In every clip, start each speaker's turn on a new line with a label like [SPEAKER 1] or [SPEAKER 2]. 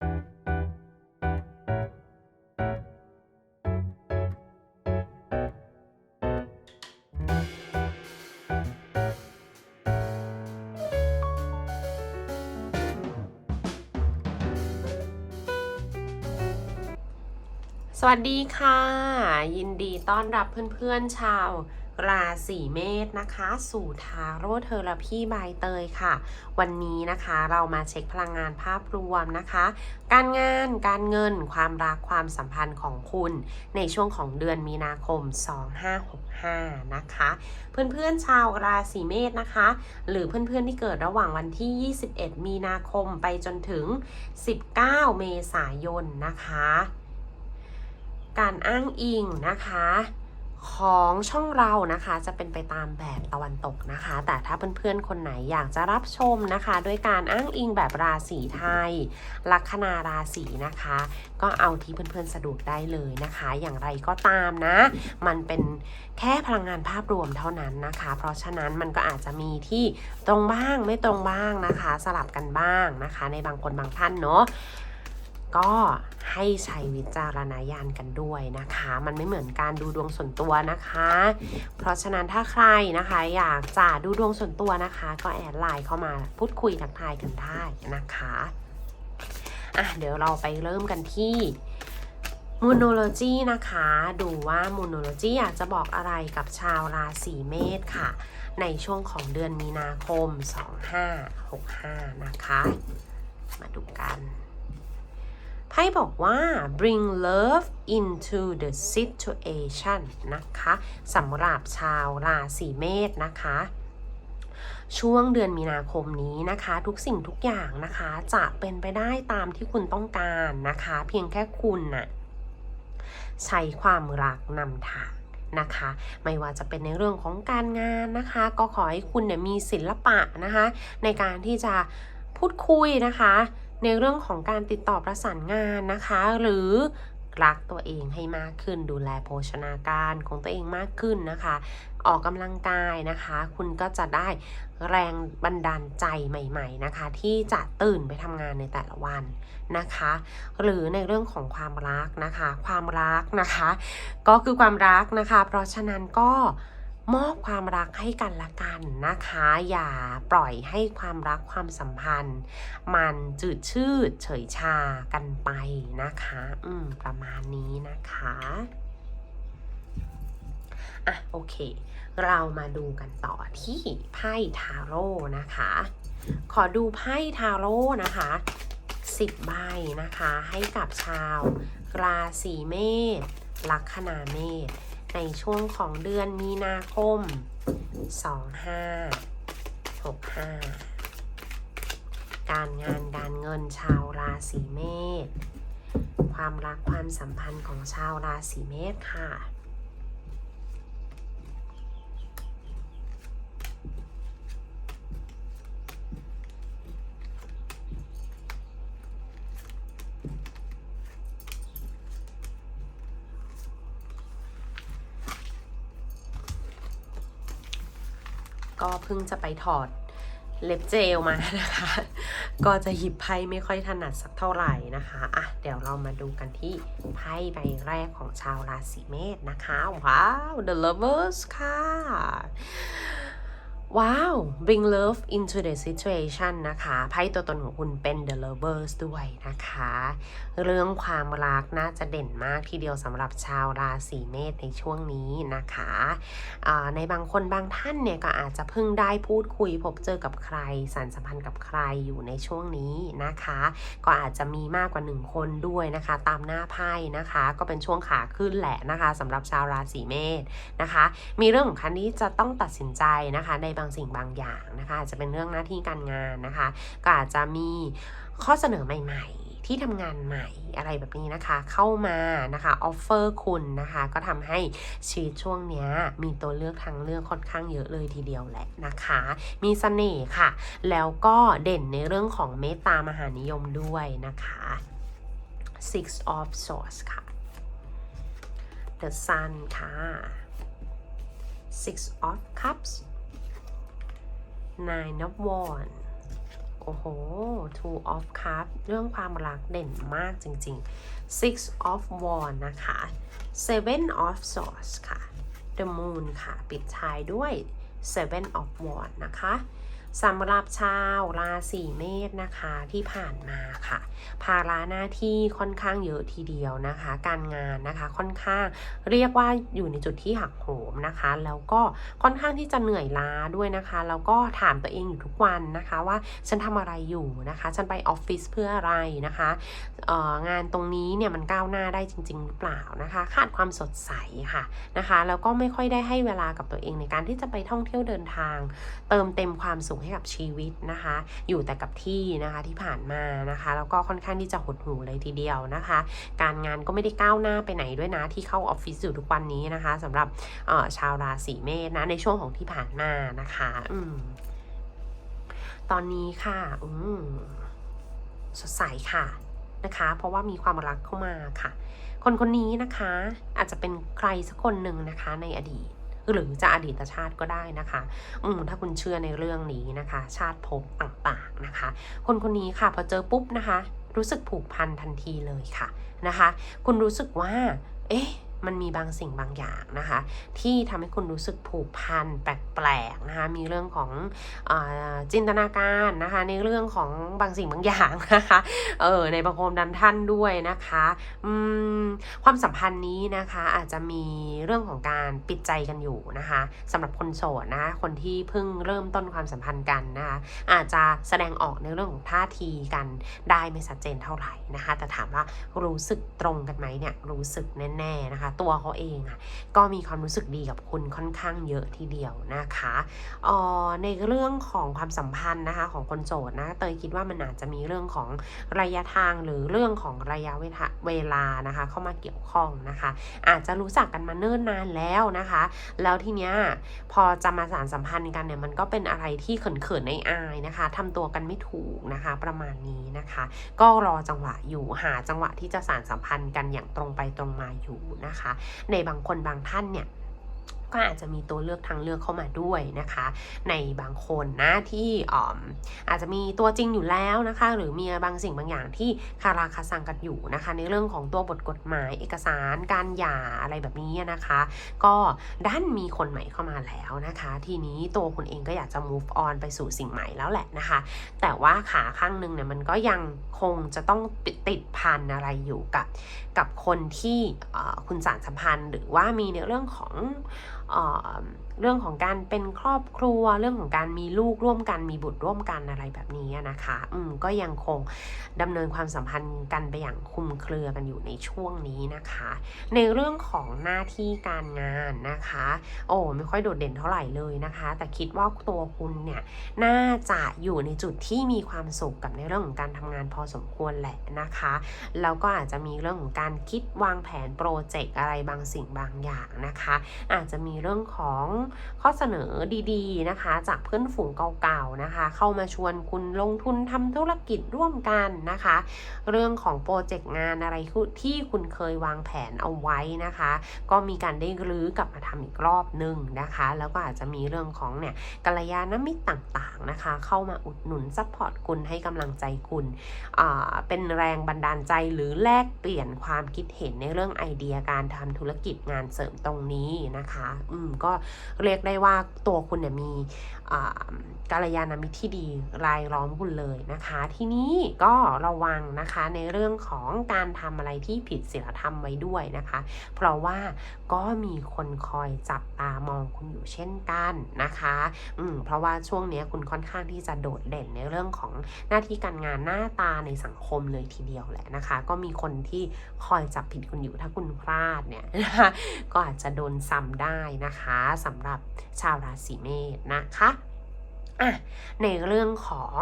[SPEAKER 1] สวัสดีค่ะ ยินดีต้อนรับเพื่อนๆชาว ราศีเมษนะคะ สู่ทาโร่เทอราพีบายเตยค่ะ วันนี้นะคะเรามาเช็คพลังงานภาพรวมนะคะ การงานการเงินความรักความสัมพันธ์ของคุณ ในช่วงของเดือนมีนาคม 2565 นะคะ เพื่อนๆชาวราศีเมษนะคะ หรือเพื่อนๆที่เกิดระหว่างวันที่ 21 มีนาคมไปจนถึง 19 เมษายนนะคะ การอ้างอิงนะคะ ของช่องเรานะคะจะเป็นไปตามแบบตะวันตกนะคะ แต่ถ้าเพื่อนๆคนไหนอยากจะรับชมนะคะ ด้วยการอ้างอิงแบบราศีไทย ลัคนาราศีนะคะ ก็เอาที่เพื่อนๆสะดวกได้เลยนะคะ อย่างไรก็ตามนะ มันเป็นแค่พลังงานภาพรวมเท่านั้นนะคะ เพราะฉะนั้นมันก็อาจจะมีที่ตรงบ้างไม่ตรงบ้างนะคะ สลับกันบ้างนะคะ ในบางคนบางท่านเนาะ ก็ให้ใช้วิจารณญาณกันด้วยนะคะ มันไม่เหมือนการดูดวงส่วนตัวนะคะ เพราะฉะนั้นถ้าใครนะคะอยากจะดูดวงส่วนตัวนะคะ ก็แอดไลน์เข้ามาพูดคุยทักทายกันได้นะคะอะเดี๋ยวเราไปเริ่มกันที่มูโนโลจีนะคะ ดูว่ามูโนโลจีอยากจะบอกอะไรกับชาวราศีเมษค่ะ ในช่วงของเดือนมีนาคม 2565 นะคะ มาดูกัน ไพ่บอกว่า bring love into the situation นะคะสำหรับชาวราศีเมษนะคะช่วงเดือนมีนาคมนี้นะคะ ทุกสิ่งทุกอย่างนะคะ จะเป็นไปได้ตามที่คุณต้องการนะคะ เพียงแค่คุณน่ะใช้ความรักนำทางนะคะ ไม่ว่าจะเป็นในเรื่องของการงานนะคะ ก็ขอให้คุณเนี่ยมีศิลปะนะคะ ในการที่จะพูดคุยนะคะ ในเรื่องของการติดต่อประสานงานนะคะ หรือรักตัวเองให้มากขึ้น ดูแลโภชนาการของตัวเองมากขึ้นนะคะ ออกกำลังกายนะคะ คุณก็จะได้แรงบันดาลใจใหม่ๆนะคะ ที่จะตื่นไปทำงานในแต่ละวันนะคะ หรือในเรื่องของความรักนะคะ ความรักนะคะ ก็คือความรักนะคะ เพราะฉะนั้นก็ มอบความรักให้กันละกันนะคะ อย่าปล่อยให้ความรักความสัมพันธ์ มันจืดชืดเฉยชากันไปนะคะ อืม ประมาณนี้นะคะอะโอเค เรามาดูกันต่อที่ไพ่ทาโร่นะคะ ขอดูไพ่ทาโร่นะคะ10ใบนะคะ ให้กับชาวราศีเมษลัคนาเมษ ในช่วงของเดือนมีนาคม 2565 การงานการเงินชาวราศีเมษ ความรักความสัมพันธ์ของชาวราศีเมษค่ะ ก็เพิ่งจะไปถอดเล็บเจลมานะคะ ก็จะหยิบไพ่ไม่ค่อยถนัดสักเท่าไหร่นะคะอะเดี๋ยวเรามาดูกันที่ไพ่ใบแรกของชาวราศีเมษนะคะ ว้าว the lovers ค่ะ ว้าว bring love into the situation นะคะไพ่ตัวตนของคุณเป็น the lovers ด้วยนะคะ เรื่องความรักน่าจะเด่นมากทีเดียวสำหรับชาวราศีเมษในช่วงนี้นะคะในบางคนบางท่านเนี่ยก็อาจจะเพิ่งได้พูดคุยพบเจอกับใครสัมพันธ์กับใครอยู่ในช่วงนี้นะคะ ก็อาจจะมีมากกว่าหนึ่งคนด้วยนะคะ ตามหน้าไพ่นะคะ ก็เป็นช่วงขาขึ้นแหละนะคะสำหรับชาวราศีเมษนะคะ มีเรื่องของคันที่จะต้องตัดสินใจนะคะในบางสิ่งบางอย่างนะคะอาจจะเป็นเรื่องหน้าที่การงานนะคะ ก็อาจจะมีข้อเสนอใหม่ๆ ที่ทำงานใหม่อะไรแบบนี้นะคะ เข้ามานะคะออฟเฟอร์คุณนะคะ ก็ทำให้ชีวิตช่วงนี้มีตัวเลือกทางเลือกค่อนข้างเยอะเลยทีเดียวแหละนะคะ มีเสน่ห์ค่ะ แล้วก็เด่นในเรื่องของเมตตามหานิยมด้วยนะคะ six of swords ค่ะ the sun ค่ะ six of cups nine of wands โอ้โห two of cups เรื่องความรักเด่นมากจริงๆ six of wands นะคะ seven of swords ค่ะ the moon ค่ะ ปิดท้ายด้วย seven of wands นะคะ สำหรับชาวราศีเมษนะคะที่ผ่านมาค่ะ ภาระหน้าที่ค่อนข้างเยอะทีเดียวนะคะ การงานนะคะค่อนข้างเรียกว่าอยู่ในจุดที่หักโหมนะคะ แล้วก็ค่อนข้างที่จะเหนื่อยล้าด้วยนะคะแล้วก็ถามตัวเองอยู่ทุกวันนะคะ ว่าฉันทำอะไรอยู่นะคะ ฉันไปออฟฟิศเพื่ออะไรนะคะเอ่องานตรงนี้เนี่ยมันก้าวหน้าได้จริง ๆ หรือเปล่านะคะขาดความสดใสค่ะนะคะแล้วก็ไม่ค่อยได้ให้เวลากับตัวเองในการที่จะไปท่องเที่ยวเดินทาง เติมเต็มความสุขให้กับชีวิตนะคะ อยู่แต่กับที่นะคะที่ผ่านมานะคะ แล้วก็ค่อนข้างที่จะหดหู่เลยทีเดียวนะคะ การงานก็ไม่ได้ก้าวหน้าไปไหนด้วยนะที่เข้าออฟฟิศอยู่ทุกวันนี้นะคะสำหรับชาวราศีเมษนะในช่วงของที่ผ่านมานะคะ อืมตอนนี้ค่ะ อืมสดใสค่ะนะคะ เพราะว่ามีความรักเข้ามาค่ะ คนคนนี้นะคะ อาจจะเป็นใครสักคนหนึ่งนะคะในอดีต หรือจะอดีตชาติก็ได้นะคะอืมถ้าคุณเชื่อในเรื่องนี้นะคะ ชาติภพต่างๆนะคะ คนคนนี้ค่ะพอเจอปุ๊บนะคะ รู้สึกผูกพันทันทีเลยค่ะนะคะ คุณรู้สึกว่า เอ๊ะ มันมีบางสิ่งบางอย่างนะคะ ที่ทำให้คุณรู้สึกผูกพันแปลกๆนะคะมีเรื่องของอจินตนาการนะคะในเรื่องของบางสิ่งบางอย่างนะคะเออในบางคนดันท่านด้วยนะคะความสัมพันธ์นี้นะคะอาจจะมีเรื่องของการปิดใจกันอยู่นะคะสำหรับคนโสดนะคะคนที่เพิ่งเริ่มต้นความสัมพันธ์กันนะคะอาจจะแสดงออกในเรื่องของท่าทีกันได้ไม่ชัดเจนเท่าไหร่นะคะแต่ถามว่ารู้สึกตรงกันไหมเนี่ยรู้สึกแน่ๆนะคะตัวเขาเองอะ่ะก็มีความรู้สึกดีกับคุณค่อนข้างเยอะทีเดียวนะคะออในเรื่องของความสัมพันธ์นะคะของคนโสดนะเตยคิดว่ามันอาจจะมีเรื่องของระยะทางหรือเรื่องของระยะเวลาเวลานะคะ เข้ามาเกี่ยวข้องนะคะ อาจจะรู้จักกันมาเนิ่นนานแล้วนะคะ แล้วทีเนี้ยพอจะมาสารสัมพันธ์กันเนี่ยมันก็เป็นอะไรที่เขินๆในอายนะคะทำตัวกันไม่ถูกนะคะ ประมาณนี้นะคะ ก็รอจังหวะอยู่หาจังหวะที่จะสารสัมพันธ์กันอย่างตรงไปตรงมาอยู่นะคะในบางคนบางท่านเนี่ย ก็อาจจะมีตัวเลือกทางเลือกเข้ามาด้วยนะคะ ในบางคนนะที่อออาจจะมีตัวจริงอยู่แล้วนะคะ หรือมีบางสิ่งบางอย่างที่คาราคาซังกันอยู่นะคะ ในเรื่องของตัวบทกฎหมายเอกสารการหย่าอะไรแบบนี้นะคะ ก็ด้านมีคนใหม่เข้ามาแล้วนะคะ ทีนี้ตัวคุณเองก็อยากจะ move on ไปสู่สิ่งใหม่แล้วแหละนะคะ แต่ว่าขาข้างหนึ่งเนี่ยมันก็ยังคงจะต้องติดพันอะไรอยู่กับกับคนที่คุณสารสัมพันธ์ หรือว่ามีในเรื่องของ เอ่อ เรื่องของการเป็นครอบครัว เรื่องของการมีลูกร่วมกันมีบุตรร่วมกันอะไรแบบนี้นะคะ อืมก็ยังคงดำเนินความสัมพันธ์กันไปอย่างคุมเครือกันอยู่ในช่วงนี้นะคะ ในเรื่องของหน้าที่การงานนะคะ โอ้ไม่ค่อยโดดเด่นเท่าไหร่เลยนะคะ แต่คิดว่าตัวคุณเนี่ยน่าจะอยู่ในจุดที่มีความสุขกับในเรื่องของการทำงานพอสมควรแหละนะคะแล้วก็อาจจะมีเรื่องของการคิดวางแผนโปรเจกต์อะไรบางสิ่งบางอย่างนะคะ อาจจะมีเรื่องของข้อเสนอดีๆนะคะ จากเพื่อนฝูงเก่าๆนะคะ เข้ามาชวนคุณลงทุนทำธุรกิจร่วมกันนะคะ เรื่องของโปรเจกต์งานอะไรที่คุณเคยวางแผนเอาไว้นะคะ ก็มีการได้รื้อกลับมาทำอีกรอบหนึ่งนะคะ แล้วก็อาจจะมีเรื่องของเนี่ยกัลยาณมิตรต่างๆนะคะ เข้ามาอุดหนุนซัพพอร์ตคุณให้กำลังใจคุณเป็นแรงบันดาลใจหรือแลกเปลี่ยนความคิดเห็นในเรื่องไอเดียการทำธุรกิจงานเสริมตรงนี้นะคะ อืมก็เรียกได้ว่าตัวคุณเนี่ยมีอ่ากัลยาณมิตรที่ดีรายล้อมคุณเลยนะคะ ทีนี้ก็ระวังนะคะในเรื่องของการทำอะไรที่ผิดศีลธรรมไว้ด้วยนะคะ เพราะว่าก็มีคนคอยจับตามองคุณอยู่เช่นกันนะคะอืมเพราะว่าช่วงนี้คุณค่อนข้างที่จะโดดเด่นในเรื่องของหน้าที่การงานหน้าตาในสังคมเลยทีเดียวแหละนะคะ ก็มีคนที่คอยจับผิดคุณอยู่ถ้าคุณพลาดเนี่ยนะคะก็อาจจะโดนซ้ำได้นะคะสำหรับชาวราศีเมษนะคะอะในเรื่องของ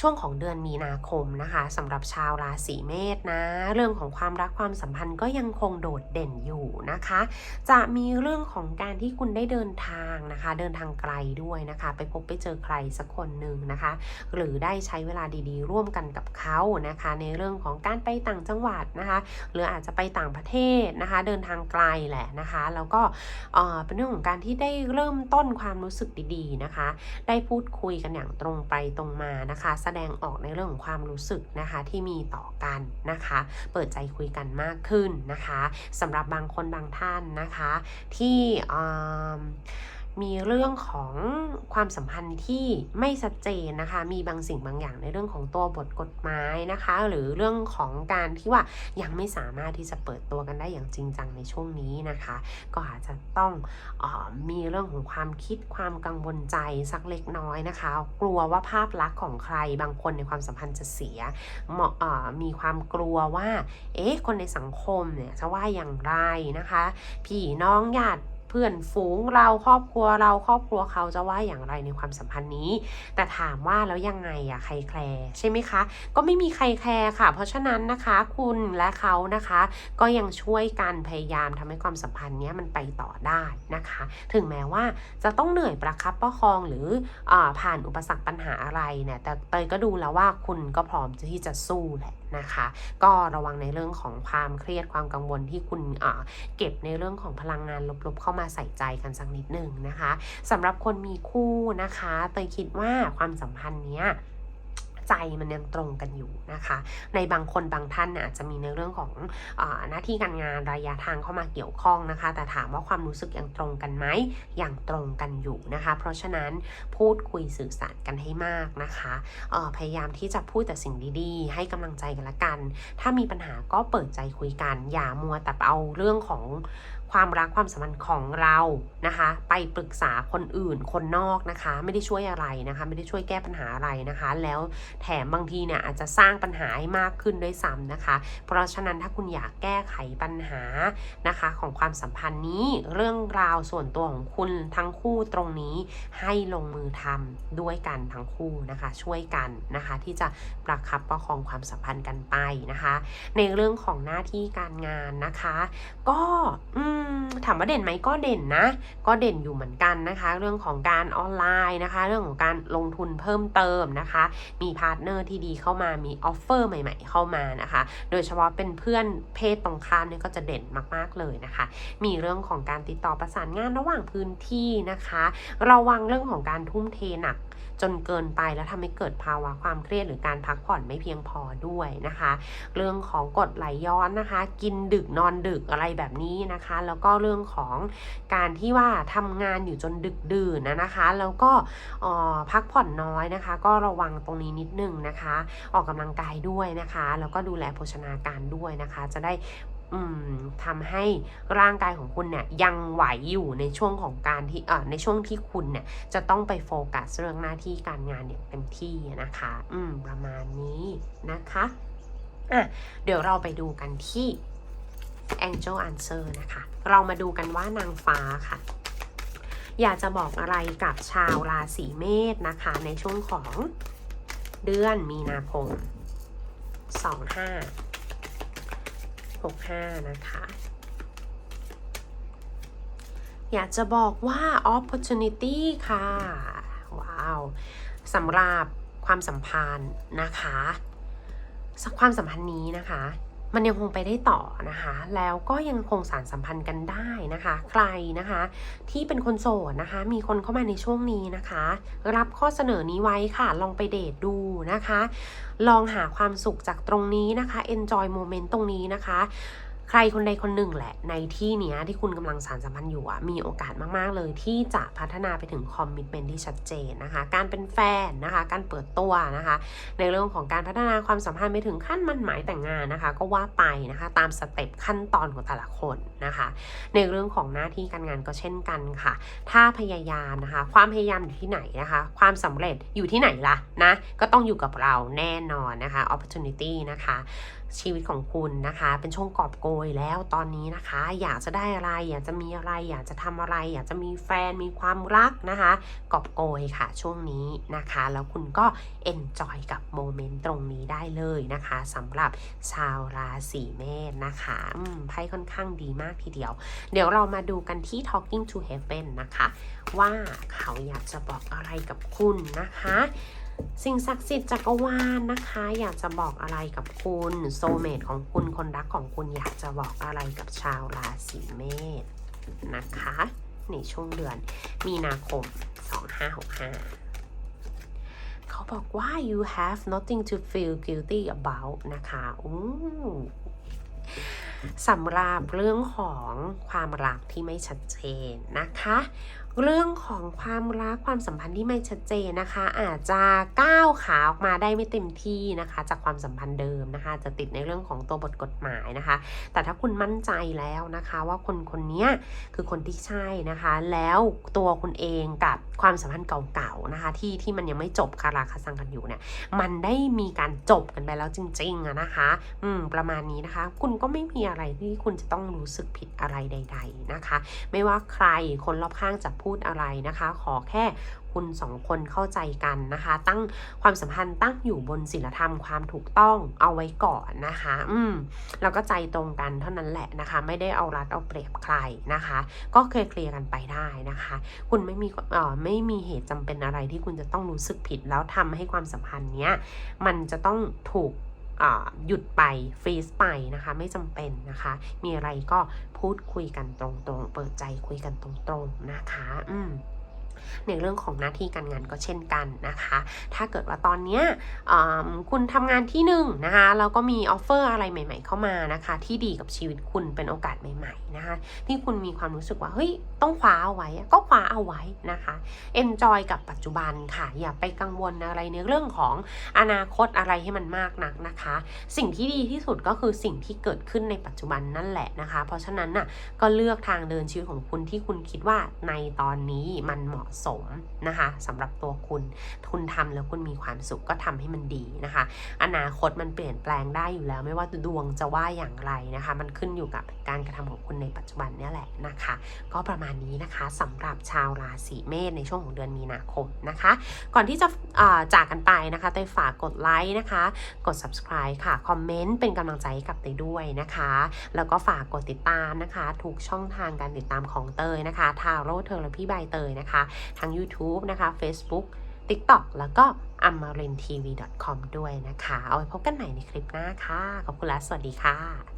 [SPEAKER 1] ช่วงของเดือนมีนาคมนะคะสำหรับชาวราศีเมษนะ เรื่องของความรักความสัมพันธ์ก็ยังคงโดดเด่นอยู่นะคะ จะมีเรื่องของการที่คุณได้เดินทางนะคะ เดินทางไกลด้วยนะคะ ไปพบไปเจอใครสักคนหนึ่งนะคะ หรือได้ใช้เวลาดีๆ ร่วมกันกับเขานะคะ ในเรื่องของการไปต่างจังหวัดนะคะ หรืออาจจะไปต่างประเทศนะคะ เดินทางไกลแหละนะคะ แล้วก็เออเป็นเรื่องของการที่ได้เริ่มต้นความรู้สึกดีๆนะคะ ได้พูดคุยกันอย่างตรงไปตรงมานะคะแสดงออกในเรื่องของความรู้สึกนะคะที่มีต่อกันนะคะ เปิดใจคุยกันมากขึ้นนะคะสำหรับบางคนบางท่านนะคะ ที่ มีเรื่องของความสัมพันธ์ที่ไม่ชัดเจนนะคะ มีบางสิ่งบางอย่างในเรื่องของตัวบทกฎหมายนะคะ หรือเรื่องของการที่ว่ายังไม่สามารถที่จะเปิดตัวกันได้อย่างจริงจังในช่วงนี้นะคะ ก็อาจจะต้องออมีเรื่องของความคิดความกังวลใจสักเล็กน้อยนะคะ กลัวว่าภาพลักษณ์ของใครบางคนในความสัมพันธ์จะเสียเหมาะมีความกลัวว่า เอ๊ะ คนในสังคมเนี่ยจะว่าอย่างไรนะคะ พี่น้องญาติ เพื่อนฝูงเราครอบครัวเราครอบครัวเขาจะว่าอย่างไรในความสัมพันธ์นี้ แต่ถามว่าแล้วยังไงอะใครแคร์ใช่ไหมคะ ก็ไม่มีใครแคร์ค่ะ เพราะฉะนั้นนะคะคุณและเขานะคะ ก็ยังช่วยกันพยายามทำให้ความสัมพันธ์นี้มันไปต่อได้นะคะ ถึงแม้ว่าจะต้องเหนื่อยประคับประคองหรืออผ่านอุปสรรคปัญหาอะไรเนี่ยแต่เตยก็ดูแล้วว่าคุณก็พร้อมที่จะสู้แหละ นะคะ ก็ระวังในเรื่องของความเครียดความกังวลที่คุณเก็บในเรื่องของพลังงานลบๆ เข้ามาใส่ใจกันสักนิดหนึ่งนะคะสำหรับคนมีคู่นะคะเตยคิดว่าความสัมพันธ์เนี้ย ใจมันยังตรงกันอยู่นะคะ ในบางคนบางท่านอาจจะมีในเรื่องของอหน้าที่การงานระยะทางเข้ามาเกี่ยวข้องนะคะ แต่ถามว่าความรู้สึกยังตรงกันไหมยังตรงกันอยู่นะคะ เพราะฉะนั้นพูดคุยสื่อสารกันให้มากนะคะพยายามที่จะพูดแต่สิ่งดีๆ ให้กำลังใจกันละกัน ถ้ามีปัญหาก็เปิดใจคุยกัน อย่ามัวแต่เอาเรื่องของ ความรักความสัมพันธ์ของเรานะคะ ไปปรึกษาคนอื่นคนนอกนะคะ ไม่ได้ช่วยอะไรนะคะ ไม่ได้ช่วยแก้ปัญหาอะไรนะคะ แล้วแถมบางทีเนี่ยอาจจะสร้างปัญหาให้มากขึ้นด้วยซ้ำนะคะ เพราะฉะนั้นถ้าคุณอยากแก้ไขปัญหานะคะ ของความสัมพันธ์นี้เรื่องราวส่วนตัวของคุณทั้งคู่ตรงนี้ให้ลงมือทำด้วยกันทั้งคู่นะคะ ช่วยกันนะคะ ที่จะประคับประคองความสัมพันธ์กันไปนะคะ ในเรื่องของหน้าที่การงานนะคะ ก็อืมถามว่าเด่นไหมก็เด่นนะ ก็เด่นอยู่เหมือนกันนะคะ เรื่องของการออนไลน์นะคะ เรื่องของการลงทุนเพิ่มเติมนะคะ มีพาร์ทเนอร์ที่ดีเข้ามามีออฟเฟอร์ใหม่ ๆ เข้ามานะคะ โดยเฉพาะเป็นเพื่อนเพศตรงข้ามเนี่ยก็จะเด่นมากๆเลยนะคะ มีเรื่องของการติดต่อประสานงานระหว่างพื้นที่นะคะ ระวังเรื่องของการทุ่มเทหนัก จนเกินไปแล้วทำให้เกิดภาวะความเครียดหรือการพักผ่อนไม่เพียงพอด้วยนะคะ เรื่องของกดไหลย้อนนะคะ กินดึกนอนดึกอะไรแบบนี้นะคะ แล้วก็เรื่องของการที่ว่าทำงานอยู่จนดึกดื่นนะคะ แล้วก็พักผ่อนน้อยนะคะ ก็ระวังตรงนี้นิดนึงนะคะ ออกกำลังกายด้วยนะคะ แล้วก็ดูแลโภชนาการด้วยนะคะ จะได้ ทำให้ร่างกายของคุณเนี่ยยังไหวอยู่ในช่วงของการที่เอ่อในช่วงที่คุณเนี่ยจะต้องไปโฟกัสเรื่องหน้าที่การงานอย่างเต็มที่นะคะอืมประมาณนี้นะคะอะเดี๋ยวเราไปดูกันที่ Angel Answer นะคะ เรามาดูกันว่านางฟ้าค่ะ อยากจะบอกอะไรกับชาวราศีเมษนะคะ ในช่วงของเดือนมีนาคม25 65 นะคะ อยากจะบอกว่า opportunity ค่ะ ว้าวสำหรับความสัมพันธ์นะคะ สักความสัมพันธ์นี้นะคะ มันยังคงไปได้ต่อนะคะ แล้วก็ยังคงสารสัมพันธ์กันได้นะคะ ใครนะคะ ที่เป็นคนโสดนะคะ มีคนเข้ามาในช่วงนี้นะคะ รับข้อเสนอนี้ไว้ค่ะ ลองไปเดทดูนะคะ ลองหาความสุขจากตรงนี้นะคะ enjoy moment ตรงนี้นะคะ ใครคนใดคนหนึ่งแหละ ในที่นี้ที่คุณกำลังสารสัมพันธ์อยู่มีโอกาสมาก ๆ เลยที่จะพัฒนาไปถึงคอมมิ t เมนที่ชัดเจนนะคะ การเป็นแฟนนะคะ การเปิดตัวนะคะ ในเรื่องของการพัฒนาความสัมพันธ์ไปถึงขั้นมันหมายแต่งงานนะคะ ก็ว่าไปนะคะ ตามสเต็ปขั้นตอนของแต่ละคนนะคะ ในเรื่องของหน้าที่การงานก็เช่นกันค่ะ ถ้าพยายามนะคะ ความพยายามอยู่ที่ไหนนะคะ ความสำเร็จอยู่ที่ไหนล่ะนะ ก็ต้องอยู่กับเราแน่นอนนะคะ opportunity นะคะ ชีวิตของคุณนะคะ เป็นช่วงกอบโกยแล้วตอนนี้นะคะ อยากจะได้อะไร อยากจะมีอะไร อยากจะทำอะไร อยากจะมีแฟนมีความรักนะคะ กอบโกยค่ะ ช่วงนี้นะคะ แล้วคุณก็ enjoy กับโมเมนต์ตรงนี้ได้เลยนะคะสำหรับชาวราศีเมษนะคะไพ่ค่อนข้างดีมากทีเดียว เดี๋ยวเรามาดูกันที่ talking to heaven นะคะ ว่าเขาอยากจะบอกอะไรกับคุณนะคะ สิ่งศักดิ์สิทธิ์จักรวาลนะคะ อยากจะบอกอะไรกับคุณโซเมตของคุณคนรักของคุณอยากจะบอกอะไรกับชาวราศีเมษนะคะ ในช่วงเดือนมีนาคม 2565 เขาบอกว่า you have nothing to feel guilty about นะคะอู้สำหรับเรื่องของความรักที่ไม่ชัดเจนนะคะ เรื่องของความรักความสัมพันธ์ที่ไม่ชัดเจนนะคะ อาจจะก้าวขาออกมาได้ไม่เต็มที่นะคะ จากความสัมพันธ์เดิมนะคะ จะติดในเรื่องของตัวบทกฎหมายนะคะ แต่ถ้าคุณมั่นใจแล้วนะคะ ว่าคนคนนี้คือคนที่ใช่นะคะ แล้วตัวคุณเองกับความสัมพันธ์เก่าๆนะคะ ที่ที่มันยังไม่จบคาราคาซังกันอยู่เนี่ยมันได้มีการจบกันไปแล้วจริงๆอะนะคะ อืมประมาณนี้นะคะ คุณก็ไม่มีอะไรที่คุณจะต้องรู้สึกผิดอะไรใด ๆนะคะ ไม่ว่าใครคนรอบข้างจะพูดอะไรนะคะ ขอแค่คุณสองคนเข้าใจกันนะคะ ตั้งความสัมพันธ์ตั้งอยู่บนศีลธรรมความถูกต้องเอาไว้ก่อนนะคะ อืมแล้วก็ใจตรงกันเท่านั้นแหละนะคะ ไม่ได้เอารัดเอาเปรียบใครนะคะ ก็เคยเคลียร์กันไปได้นะคะ คุณไม่มีเอ่อไม่มีเหตุจำเป็นอะไรที่คุณจะต้องรู้สึกผิดแล้วทำให้ความสัมพันธ์เนี้ยมันจะต้องถูก หยุดไปฟรีสไปนะคะไม่จำเป็นนะคะ มีอะไรก็พูดคุยกันตรงๆ เปิดใจคุยกันตรงๆนะคะ อืม ในเรื่องของหน้าที่การงานก็เช่นกันนะคะ ถ้าเกิดว่าตอนนี้คุณทำงานที่หนึ่งนะคะแล้วก็มีออฟเฟอร์อะไรใหม่ ๆ เข้ามานะคะ ที่ดีกับชีวิตคุณเป็นโอกาสใหม่ๆนะคะที่คุณมีความรู้สึกว่าเฮ้ยต้องคว้าเอาไว้ก็คว้าเอาไว้นะคะ enjoy กับปัจจุบันค่ะ อย่าไปกังวลอะไรในเรื่องของอนาคตอะไรให้มันมากนักนะคะ สิ่งที่ดีที่สุดก็คือสิ่งที่เกิดขึ้นในปัจจุบันนั่นแหละนะคะ เพราะฉะนั้นน่ะก็เลือกทางเดินชีวิตของคุณที่คุณคิดว่าในตอนนี้มันเหมาะสมนะคะสำหรับตัวคุณคุณทำแล้วคุณมีความสุขก็ทำให้มันดีนะคะ อนาคตมันเปลี่ยนแปลงได้อยู่แล้ว ไม่ว่าดวงจะว่าอย่างไรนะคะ มันขึ้นอยู่กับการกระทำของคุณในปัจจุบันนี่แหละนะคะ ก็ประมาณนี้นะคะสำหรับชาวราศีเมษในช่วงของเดือนมีนาคมนะคะ ก่อนที่จะอ่าจากกันไปนะคะเตยฝากกดไลค์นะคะ กด subscribe ค่ะ คอมเมนต์เป็นกำลังใจให้กับเตยด้วยนะคะ แล้วก็ฝากกดติดตามนะคะทุกช่องทางการติดตามของเตยนะคะทาโร่เธอและพี่ใบเตยนะคะทั้ง YouTube นะคะ Facebook TikTok แล้วก็ a m a r i n t v c o m ด้วยนะคะ เอาไว้พบกันใหม่ในคลิปหน้าค่ะ ขอบคุณและสวัสดีค่ะ